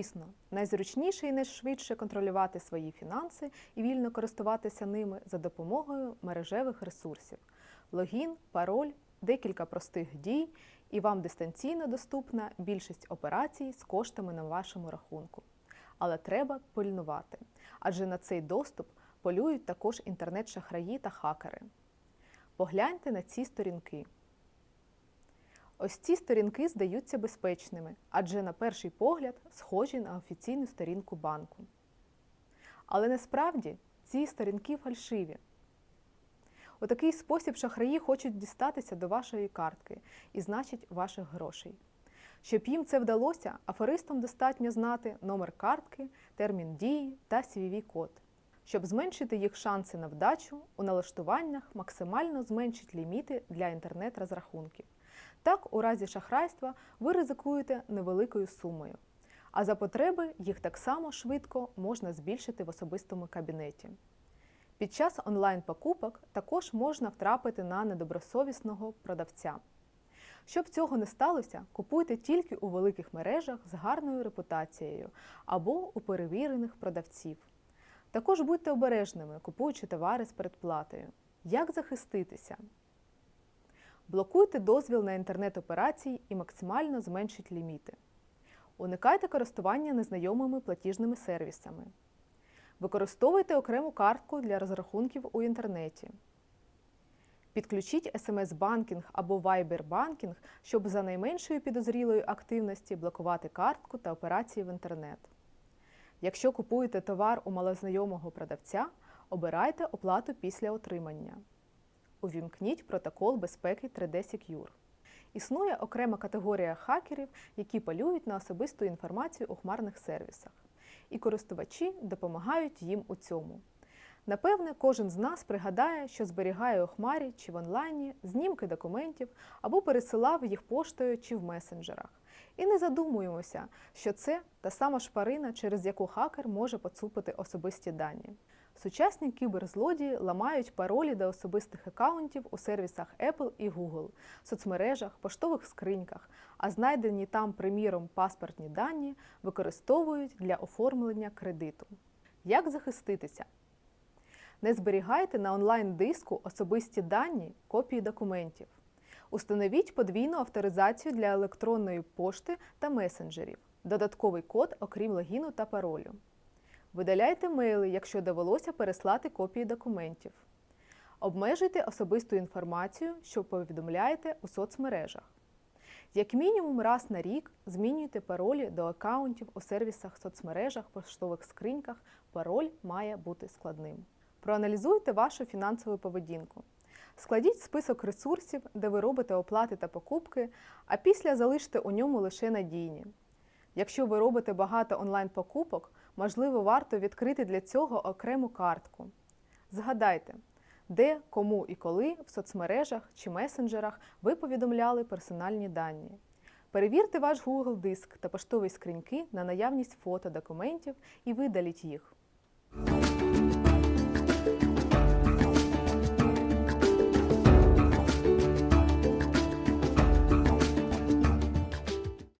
Звісно, найзручніше і найшвидше контролювати свої фінанси і вільно користуватися ними за допомогою мережевих ресурсів. Логін, пароль, декілька простих дій, і вам дистанційно доступна більшість операцій з коштами на вашому рахунку. Але треба пильнувати, адже на цей доступ полюють також інтернет-шахраї та хакери. Погляньте на ці сторінки. Ось ці сторінки здаються безпечними, адже на перший погляд схожі на офіційну сторінку банку. Але насправді ці сторінки фальшиві. У такий спосіб шахраї хочуть дістатися до вашої картки і значить ваших грошей. Щоб їм це вдалося, аферистам достатньо знати номер картки, термін дії та cvv код Щоб зменшити їх шанси на вдачу, у налаштуваннях максимально зменшить ліміти для інтернет-розрахунків. Так, у разі шахрайства ви ризикуєте невеликою сумою, а за потреби їх так само швидко можна збільшити в особистому кабінеті. Під час онлайн-покупок також можна втрапити на недобросовісного продавця. Щоб цього не сталося, купуйте тільки у великих мережах з гарною репутацією або у перевірених продавців. Також будьте обережними, купуючи товари з передплатою. Як захиститися? Блокуйте дозвіл на інтернет-операції і максимально зменшіть ліміти. Уникайте користування незнайомими платіжними сервісами. Використовуйте окрему картку для розрахунків у інтернеті. Підключіть SMS-банкінг або Viber-банкінг, щоб за найменшою підозрілою активності блокувати картку та операції в інтернет. Якщо купуєте товар у малознайомого продавця, обирайте оплату після отримання. Увімкніть протокол безпеки 3D Secure. Існує окрема категорія хакерів, які полюють на особисту інформацію у хмарних сервісах, і користувачі допомагають їм у цьому. Напевне, кожен з нас пригадає, що зберігає у хмарі чи в онлайні знімки документів або пересилав їх поштою чи в месенджерах. І не задумуємося, що це та сама шпарина, через яку хакер може поцупити особисті дані. Сучасні кіберзлодії ламають паролі до особистих акаунтів у сервісах Apple і Google, соцмережах, поштових скриньках, а знайдені там, приміром, паспортні дані використовують для оформлення кредиту. Як захиститися? Не зберігайте на онлайн-диску особисті дані, копії документів. Установіть подвійну авторизацію для електронної пошти та месенджерів, додатковий код, окрім логіну та паролю. Видаляйте мейли, якщо довелося переслати копії документів. Обмежуйте особисту інформацію, що повідомляєте у соцмережах. Як мінімум раз на рік змінюйте паролі до акаунтів у сервісах, соцмережах, поштових скриньках. Пароль має бути складним. Проаналізуйте вашу фінансову поведінку. Складіть список ресурсів, де ви робите оплати та покупки, а після залиште у ньому лише надійні. Якщо ви робите багато онлайн-покупок, можливо, варто відкрити для цього окрему картку. Згадайте, де, кому і коли в соцмережах чи месенджерах ви повідомляли персональні дані. Перевірте ваш Google диск та поштові скриньки на наявність фото документів і видаліть їх.